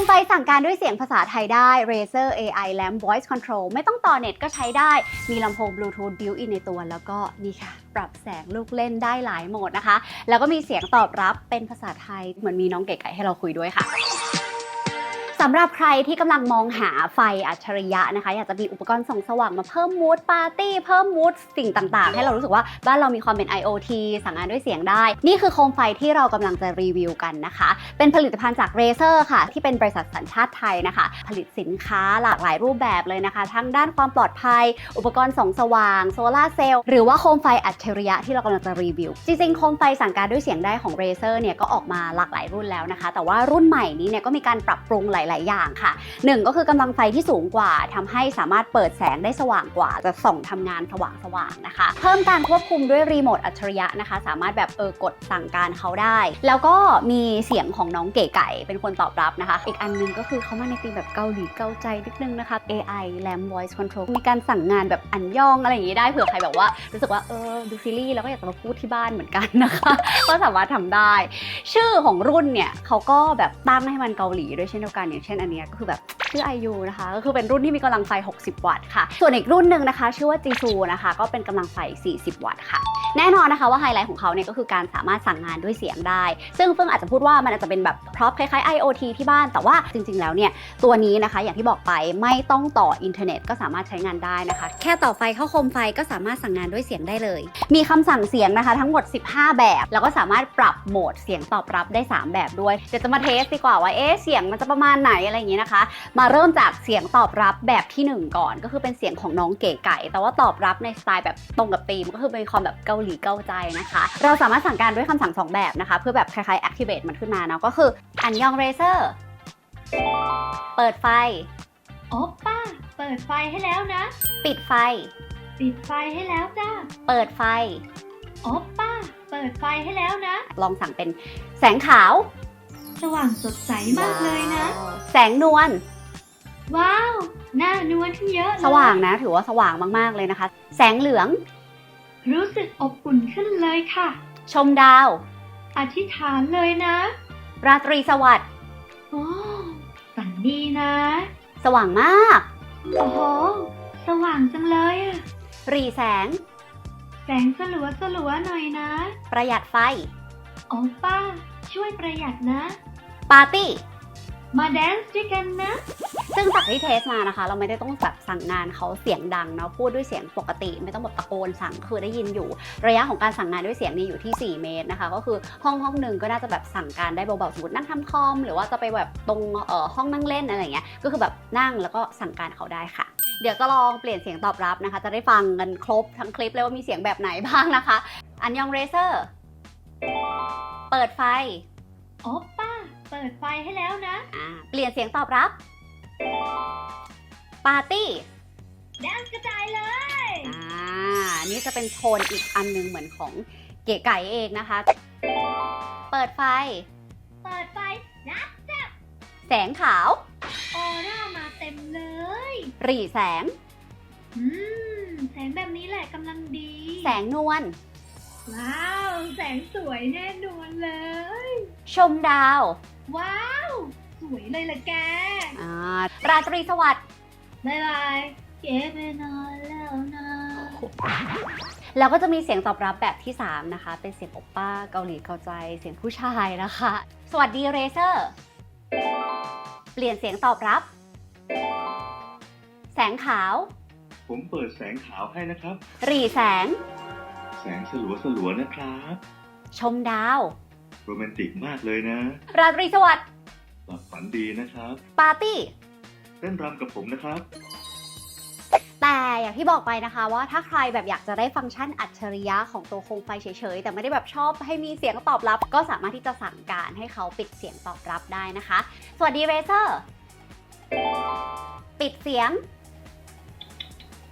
มไปสั่งการด้วยเสียงภาษาไทยได้ Razer AI Lamp Voice Control ไม่ต้องต่อเน็ตก็ใช้ได้ มีลำโพง Bluetooth built-in ในตัว แล้วก็นี่ค่ะ ปรับแสงลูกเล่นได้หลายโหมดนะคะ แล้วก็มีเสียงตอบรับเป็นภาษาไทย เหมือนมีน้องเก๋ไก่ให้เราคุยด้วยค่ะ สำหรับใครที่กำลังมองหาไฟอัจฉริยะนะคะ อยากจะมีอุปกรณ์ส่องสว่างมาเพิ่มมูดปาร์ตี้เพิ่มมูดสิ่งต่างๆ ให้เรารู้สึกว่าบ้านเรามีความเป็น IoT สั่งงานด้วยเสียงได้ นี่คือโคมไฟที่เรากำลังจะรีวิวกันนะคะ เป็นผลิตภัณฑ์จาก Razer ค่ะ ที่เป็นบริษัทสัญชาติไทยนะคะ ผลิตสินค้าหลากหลายรูปแบบเลยนะคะ ทั้งด้านความปลอดภัย อุปกรณ์ส่องสว่างโซลาเซลล์หรือว่าโคมไฟอัจฉริยะที่เรากำลังจะรีวิว จริงๆโคมไฟสั่งการด้วยเสียงได้ของ Razer เนี่ยก็ออกมาหลากหลายรุ่นแล้วนะคะ แต่ว่ารุ่นใหม่นี้เนี่ยก็มีการปรับปรุงหลายๆ อย่างค่ะหนึ่งก็คือกำลังไฟที่สูงกว่าทำให้สามารถเปิดแสงได้สว่างกว่า จะส่องทำงานสว่างๆนะคะ เพิ่มการควบคุมด้วยรีโมทอัจฉริยะนะคะ สามารถแบบเออกดสั่งการเขาได้ แล้วก็มีเสียงของน้องเก๋ไก่เป็นคนตอบรับนะคะ อีกอันหนึงก็คือเขามาในธีมแบบเกาหลีเกาใจนิดนึงนะคะ AI Lam Voice Control มีการสั่งงานแบบอันยองอะไรอย่างนี้ได้เผื่อใครแบบว่ารู้สึกว่าเออดูซีรีส์แล้วก็อยากจะมาพูดที่บ้านเหมือนกันนะคะ ก็สามารถทำได้ ชื่อของรุ่นเนี่ยเขาก็แบบตั้งให้มันเกาหลีด้วยเช่นเดียวกันอย่างเช่นอันเนี้ยก็คือแบบชื่อ IU นะคะ ก็คือเป็นรุ่นที่มีกำลังไฟ 60 วัตต์ค่ะ ส่วนอีกรุ่นหนึ่งนะคะ ชื่อว่าจีซูนะคะ ก็เป็นกำลังไฟ 40 วัตต์ค่ะ แน่นอนนะคะว่าไฮไลท์ของเขาเนี่ยก็คือการสามารถสั่งงานด้วยเสียงได้ ซึ่งเฟื่องอาจจะพูดว่ามันอาจจะเป็นแบบพร็อพคล้ายๆ IoT ที่บ้าน แต่ว่าจริงๆ แล้วเนี่ยตัวนี้นะคะอย่างที่บอกไปไม่ต้องต่ออินเทอร์เน็ตก็สามารถใช้งานได้นะคะ แค่ต่อไฟเข้าโคมไฟก็สามารถสั่งงานด้วยเสียงได้เลย มีคำสั่งเสียงนะคะทั้งหมด 15 แบบ แล้วก็สามารถปรับโหมดเสียงตอบรับได้ 3 แบบด้วยเดี๋ยวจะมาเทสดีกว่าว่าเอ๊ะเสียงมันจะประมาณไหนอะไรอย่างนี้นะคะ มาเริ่มจากเสียงตอบรับแบบที่ 1 ก่อน ก็คือเป็นเสียงของน้องเก๋ไก่ แต่ว่าตอบรับในสไตล์แบบตรงกับธีมก็คือเป็นความแบบเกาหลีเกาใจนะคะ เราสามารถสั่งการด้วยคำสั่งสองแบบนะคะ เพื่อแบบคล้ายๆ activate มันขึ้นมาเนาะก็คืออันยองเรเซอร์เปิดไฟ โอปป้า เปิดไฟให้แล้วนะ ปิดไฟ ปิดไฟให้แล้วจ้า เปิดไฟ โอปป้า เปิดไฟให้แล้วนะ ลองสั่งเป็นแสงขาว สว่างสดใสมากเลยนะ แสงนวล ว้าว หน้านวลขึ้นเยอะเลยสว่างนะ ถือว่าสว่างมากๆเลยนะคะ แสงเหลือง รู้สึกอบอุ่นขึ้นเลยค่ะ ชมดาว อธิษฐานเลยนะ ราตรีสวัสดิ์โอ้ฝันดีนะ สว่างมาก โอ้โห สว่างจังเลยอะรีแสง แสงสลัวสลัวๆหน่อยนะ ประหยัดไฟ โอปป้า ช่วยประหยัดนะ ปาร์ตี้ มาแดนซ์ด้วยกันนะ ซึ่งจากที่เทสมานะคะ เราไม่ได้ต้องแบบสั่งงานเขาเสียงดังเนาะพูดด้วยเสียงปกติ ไม่ต้องแบบตะโกนสั่งคือได้ยินอยู่ ระยะของการสั่งงานด้วยเสียงนี่อยู่ที่ 4 เมตรนะคะ ก็คือห้องห้องหนึ่งก็น่าจะแบบสั่งการได้เบาๆสมมตินั่งทำคอม หรือว่าจะไปแบบตรงเอ่อห้องนั่งเล่นอะไรอย่างเงี้ยก็คือแบบนั่งแล้วก็สั่งการเขาได้ค่ะเดี๋ยวจะลองเปลี่ยนเสียงตอบรับนะคะ จะได้ฟังกันครบทั้งคลิปเลยว่ามีเสียงแบบไหนบ้างนะคะ อันยองเรเซอร์ เปิดไฟ โอปป้า เปิดไฟให้แล้วนะ อ่าเปลี่ยนเสียงตอบรับ ปาร์ตี้ แดนซ์กระจายเลย อ่า นี่จะเป็นโทนอีกอันหนึงเหมือนของเก๋ไก่เองนะคะ เปิดไฟ เปิดไฟนะแสงขาว ออร่ามาเต็มเลยหรี่แสง อืมแสงแบบนี้แหละกำลังดี แสงนวล ว้าว แสงสวยแน่นอนเลย ชมดาว ว้าว สวยเลยล่ะแกอ่าราตรีสวัสดิ์ บายบายเก๋ไปนอนแล้วนะ แล้วก็จะมีเสียงตอบรับแบบที่ 3 นะคะ เป็นเสียงโอปป้าเกาหลีเกาใจ เสียงผู้ชายนะคะ สวัสดีเรเซอร์ เปลี่ยนเสียงตอบรับ แสงขาว ผมเปิดแสงขาวให้นะครับ หรี่แสง แสงสลัวสลัวๆนะครับ ชมดาว โรแมนติกมากเลยนะ ราตรีสวัสดิ์หลับฝันดีนะครับ ปาร์ตี้ เต้นรำกับผมนะครับ แต่อย่างที่บอกไปนะคะว่าถ้าใครแบบอยากจะได้ฟังก์ชันอัจฉริยะของตัวโคมไฟเฉยๆ แต่ไม่ได้แบบชอบให้มีเสียงตอบรับ ก็สามารถที่จะสั่งการให้เขาปิดเสียงตอบรับได้นะคะ สวัสดีเรเซอร์ ปิดเสียง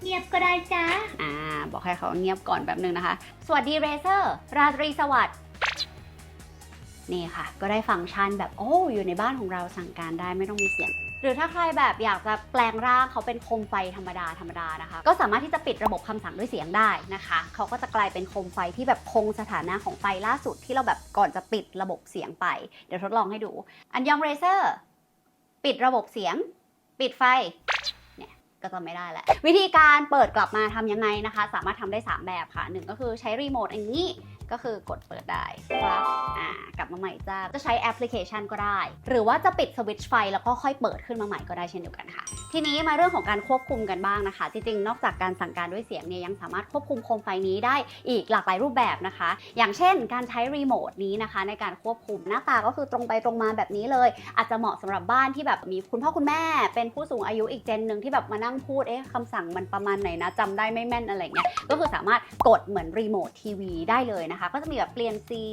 เงียบก็ได้จ้าอ่าบอกให้เขาเงียบก่อนแบบนึงนะคะ สวัสดีเรเซอร์ ราตรีสวัสดิ์ นี่ค่ะ ก็ได้ฟังก์ชันแบบโอ้อยู่ในบ้านของเราสั่งการได้ไม่ต้องมีเสียงหรือถ้าใครแบบอยากจะแปลงร่างเขาเป็นโคมไฟธรรมดาธรรมดานะคะ ก็สามารถที่จะปิดระบบคำสั่งด้วยเสียงได้นะคะ เขาก็จะกลายเป็นโคมไฟที่แบบคงสถานะของไฟล่าสุดที่เราแบบก่อนจะปิดระบบเสียงไป เดี๋ยวทดลองให้ดู อันยองเรเซอร์ปิดระบบเสียง ปิดไฟเนี่ยก็จะไม่ได้แหละ วิธีการเปิดกลับมาทำยังไงนะคะ สามารถทำได้ 3 แบบค่ะหนึ่งก็คือใช้รีโมทอย่างนี้ ก็คือกดเปิดได้ครับอ่ากลับมาใหม่จ้าจะใช้แอปพลิเคชันก็ได้ หรือว่าจะปิดสวิตช์ไฟแล้วก็ค่อยเปิดขึ้นมาใหม่ก็ได้เช่นเดียวกันค่ะ ทีนี้มาเรื่องของการควบคุมกันบ้างนะคะ จริงๆ นอกจากการสั่งการด้วยเสียงเนี่ยยังสามารถควบคุมโคมไฟนี้ได้อีกหลากหลายรูปแบบนะคะ อย่างเช่น การใช้รีโมทนี้นะคะ ในการควบคุมหน้าตาก็คือตรงไปตรงมาแบบนี้เลย อาจจะเหมาะสำหรับบ้านที่แบบมีคุณพ่อคุณแม่ เป็นผู้สูงอายุอีกเจนหนึ่งที่แบบมานั่งพูดเอ๊ะคำสั่งมันประมาณไหนนะจำได้ไม่แม่นอะไรเงี้ยก็คือสามารถกดเหมือนรีโมททีวีได้เลยนะคะ ก็จะมีแบบเปลี่ยนสี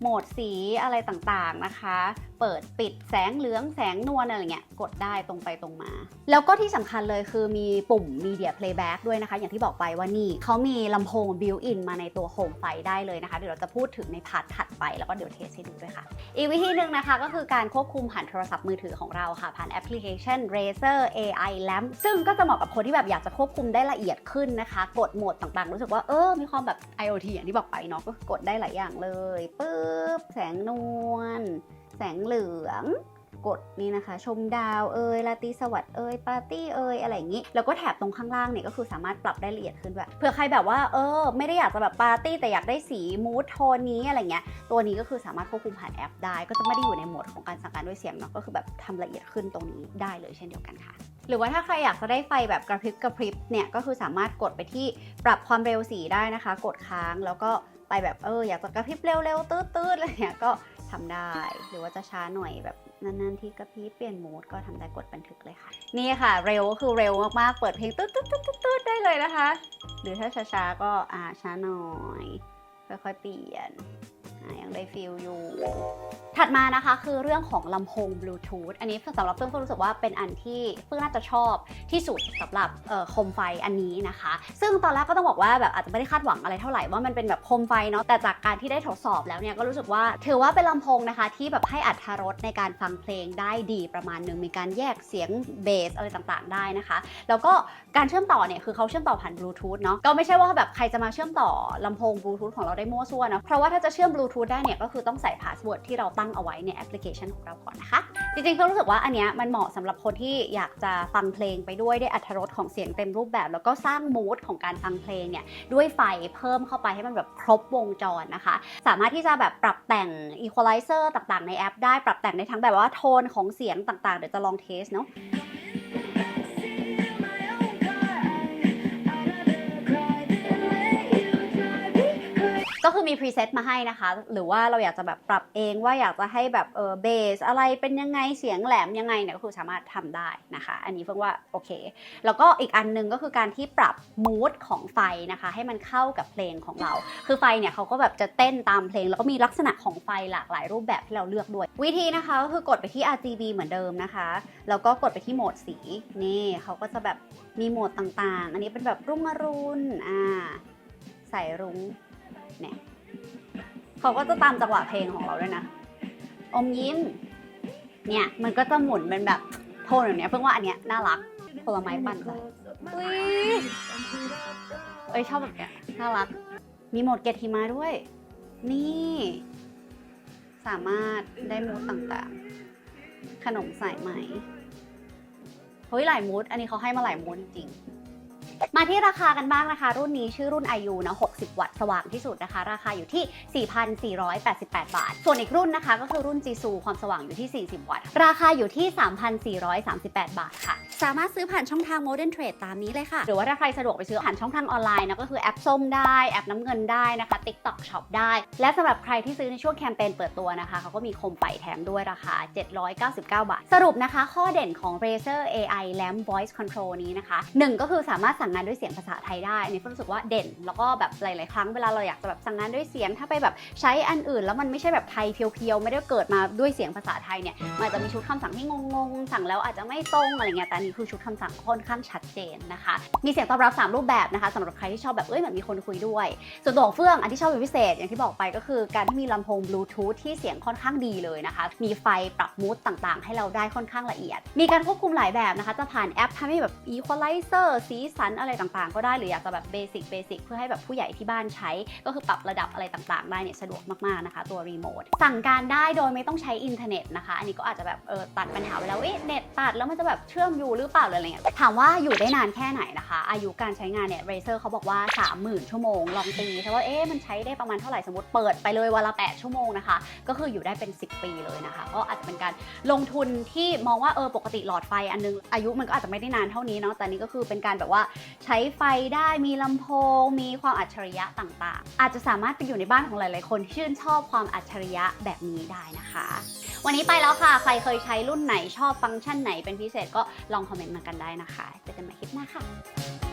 โหมดสีอะไรต่างๆนะคะ เปิดปิดแสงเหลืองแสงนวลอะไรเงี้ยกดได้ตรงไปตรงมาแล้วก็ที่สำคัญเลยคือมีปุ่ม Media Playback ด้วยนะคะ อย่างที่บอกไปว่านี่เขามีลำโพง built-in มาในตัวโคมไฟได้เลยนะคะ เดี๋ยวเราจะพูดถึงในพาร์ทถัดไปแล้วก็เดี๋ยวเทสให้ดูด้วยค่ะ อีกวิธีหนึ่งนะคะก็คือการควบคุมผ่านโทรศัพท์มือถือของเราค่ะ ผ่านแอปพลิเคชัน Razer AI Lamp ซึ่งก็จะเหมาะกับคนที่แบบอยากจะควบคุมได้ละเอียดขึ้นนะคะ กดโหมดต่างๆ รู้สึกว่าเออ มีความแบบ IoT อย่างที่บอกไปเนาะก็กดได้หลายอย่างเลยปึ๊บแสงนวลแสงเหลือง กดนี่นะคะ ชมดาวเอยราตรีสวัสดิ์เอยปาร์ตี้เอยอะไรอย่างนี้ แล้วก็แถบตรงข้างล่างเนี่ยก็คือสามารถปรับได้ละเอียดขึ้นด้วยเผื่อใครแบบว่าเออไม่ได้อยากจะแบบปาร์ตี้แต่อยากได้สีมูทโทนนี้อะไรเงี้ยตัวนี้ก็คือสามารถควบคุมผ่านแอปได้ ก็จะไม่ได้อยู่ในโหมดของการสั่งการด้วยเสียงเนาะก็คือแบบทำละเอียดขึ้นตรงนี้ได้เลยเช่นเดียวกันค่ะหรือว่าถ้าใครอยากจะได้ไฟแบบกระพริบกระพริบเนี่ยก็คือสามารถกดไปที่ปรับความเร็วสีได้นะคะ กดค้างแล้วก็ไปแบบเอออยากจะกระพริบเร็วๆตืดๆอะไรเงี้ยก็ ทำได้ หรือว่าจะช้าหน่อยแบบนานๆที่กระพี้เปลี่ยนมูดก็ทำได้กดบันทึกเลยค่ะ นี่ค่ะ เร็วก็คือเร็วมากๆ เปิดเพลงตุ๊ดตุ๊ดตุ๊ดตุ๊ดได้เลยนะคะ หรือถ้าช้าๆก็อ่าช้าหน่อยค่อยๆเปลี่ยน ยังได้ฟิลอยู่ ถัดมานะคะคือเรื่องของลำโพงบลูทูธอันนี้สำหรับเพิ่งรู้สึกว่าเป็นอันที่เพิ่งน่าจะชอบที่สุดสำหรับโคมไฟอันนี้นะคะ ซึ่งตอนแรกก็ต้องบอกว่าแบบอาจจะไม่ได้คาดหวังอะไรเท่าไหร่ว่ามันเป็นแบบโคมไฟเนาะแต่จากการที่ได้ทดสอบแล้วเนี่ยก็รู้สึกว่าถือว่าเป็นลำโพงนะคะ ที่แบบให้อัตรถรสในการฟังเพลงได้ดีประมาณหนึ่งมีการแยกเสียงเบสอะไรต่างๆ ได้นะคะ แล้วก็การเชื่อมต่อเนี่ยคือเขาเชื่อมต่อผ่านบลูทูธเนาะก็ไม่ใช่ว่าแบบใครจะมาเชื่อมต่อลำโพงบลูทูธของเราได้มั่วซั่วนะเพราะว่าถ้าจะเชื่อมบลูทูธได้เนี่ยก็คือต้องใส่พาสเวิร์ดที่เราตั้งเอาไว้ในแอปพลิเคชันของเราก่อนนะคะ จริงๆเพิ่งรู้สึกว่าอันเนี้ยมันเหมาะสำหรับคนที่อยากจะฟังเพลงไปด้วยได้อัตรสของเสียงเต็มรูปแบบ แล้วก็สร้างมูดของการฟังเพลงเนี่ยด้วยไฟเพิ่มเข้าไปให้มันแบบครบวงจรนะคะ สามารถที่จะแบบปรับแต่ง equalizer ต่างๆ ในแอปได้ปรับแต่งได้ทั้งแบบว่าโทนของเสียงต่างๆเดี๋ยวจะลองเทสเนาะ ก็คือมีพรีเซตมาให้นะคะ หรือว่าเราอยากจะแบบปรับเองว่าอยากจะให้แบบเออเบสอะไรเป็นยังไงเสียงแหลมยังไงเนี่ยก็คือสามารถทำได้นะคะ อันนี้เพิ่งว่าโอเค แล้วก็อีกอันหนึงก็คือการที่ปรับมูดของไฟนะคะ ให้มันเข้ากับเพลงของเรา คือไฟเนี่ยเขาก็แบบจะเต้นตามเพลง แล้วก็มีลักษณะของไฟหลากหลายรูปแบบที่เราเลือกด้วย วิธีนะคะก็คือกดไปที่ RGB เหมือนเดิมนะคะ แล้วก็กดไปที่โหมดสีนี่เขาก็จะแบบมีโหมดต่างๆ อันนี้เป็นแบบรุ่งอรุณอ่าใส่รุ้ง เนี่ยเขาก็จะตามจังหวะเพลงของเราด้วยนะ อมยิ้ม เนี่ยมันก็จะหมุนเป็นแบบโทนแบบเนี้ยเพิ่งว่าอันเนี้ยน่ารักผลไม้ปั่นจ้ะอุ้ยเอ้ยชอบแบบเนี้ยน่ารัก มีโหมดเกตหิมะด้วย นี่ สามารถได้มูดต่างๆ ขนมสายไหมเฮ้ยหลายมูดอันนี้เขาให้มาหลายมูดจริงๆ มาที่ราคากันบ้างนะคะ รุ่นนี้ชื่อรุ่น IU นะ 60 วัตต์สว่างที่สุดนะคะ ราคาอยู่ที่ 4,488 บาท ส่วนอีกรุ่นนะคะ ก็คือรุ่น Jisu ความสว่างอยู่ที่ 40 วัตต์ ราคาอยู่ที่ 3,438 บาทค่ะ สามารถซื้อผ่านช่องทาง Modern Trade ตามนี้เลยค่ะ หรือว่าถ้าใครสะดวกไปซื้อผ่านช่องทางออนไลน์นะก็คือแอปส้มได้แอปน้ำเงินได้นะคะ TikTok Shop ได้ และสำหรับใครที่ซื้อในช่วงแคมเปญเปิดตัวนะคะเขาก็มีโคมไฟแถมด้วยราคา 799 บาท สรุปนะคะ ข้อเด่นของ Razer AI Lamp Voice Control นี้นะคะหนึ่งก็คือสามารถสั่งงานด้วยเสียงภาษาไทยได้อันนี้ก็รู้สึกว่าเด่น แล้วก็แบบหลาย ๆ ครั้งเวลาเราอยากจะแบบสั่งงานด้วยเสียงถ้าไปแบบใช้อันอื่น แล้วมันไม่ใช่แบบไทยเพียวๆไม่ได้เกิดมาด้วยเสียงภาษาไทยเนี่ยมันอาจจะมีชุดคำสั่งที่งงๆสั่งแล้วอาจจะไม่ตรงอะไรเงี้ยแต่อันนี้คือชุดคำสั่งค่อนข้างชัดเจนนะคะ มีเสียงตอบรับ 3 รูปแบบนะคะสำหรับใครที่ชอบแบบเอ้ยเหมือนมีคนคุยด้วย ส่วนตัวของเฟื่องอันที่ชอบเป็นพิเศษอย่างที่บอกไปก็คือการที่มีลำโพงบลูทูธที่เสียงค่อนข้างดีเลยนะคะ มีไฟปรับมูดต่างๆ ให้เราได้ค่อนข้างละเอียด มีการควบคุมหลายแบบนะคะ จะผ่านแอปทำให้แบบ equalizer สีสันอะไรต่างๆ ก็ได้หรืออยากจะแบบเบสิกเบสิกเพื่อให้แบบผู้ใหญ่ที่บ้านใช้ ก็คือปรับระดับอะไรต่างๆ ได้เนี่ยสะดวกมากๆนะคะ ตัวรีโมทสั่งการได้โดยไม่ต้องใช้อินเทอร์เน็ตนะคะ อันนี้ก็อาจจะแบบเออตัดปัญหาไว้แล้วเอ๊ะเน็ตตัดแล้วมันจะแบบเชื่อมอยู่หรือเปล่าหรืออะไรเงี้ยถามว่าอยู่ได้นานแค่ไหนนะคะ อายุการใช้งานเนี่ย Razer เขาบอกว่า 30,000 ชั่วโมงลองตีแต่ว่าเอ๊ะมันใช้ได้ประมาณเท่าไหร่สมมติเปิดไปเลยวันละ 8 ชั่วโมงนะคะ ก็คืออยู่ได้เป็น 10 ปีเลยนะคะ ก็อาจจะเป็นการลงทุนที่มองว่าเออปกติหลอดไฟอันนึงอายุมันก็อาจจะไม่ได้นานเท่านี้เนาะแต่นี่ก็คือเป็นการแบบว่าใช้ไฟได้มีลำโพง มีความอัจฉริยะต่างๆ อาจจะสามารถไปอยู่ในบ้านของหลาย ๆ คนที่ชื่นชอบความอัจฉริยะแบบนี้ได้นะคะ วันนี้ไปแล้วค่ะ ใครเคยใช้รุ่นไหนชอบฟังก์ชันไหนเป็นพิเศษก็ลองคอมเมนต์มากันได้นะคะเจอกันใหม่คลิปหน้าค่ะ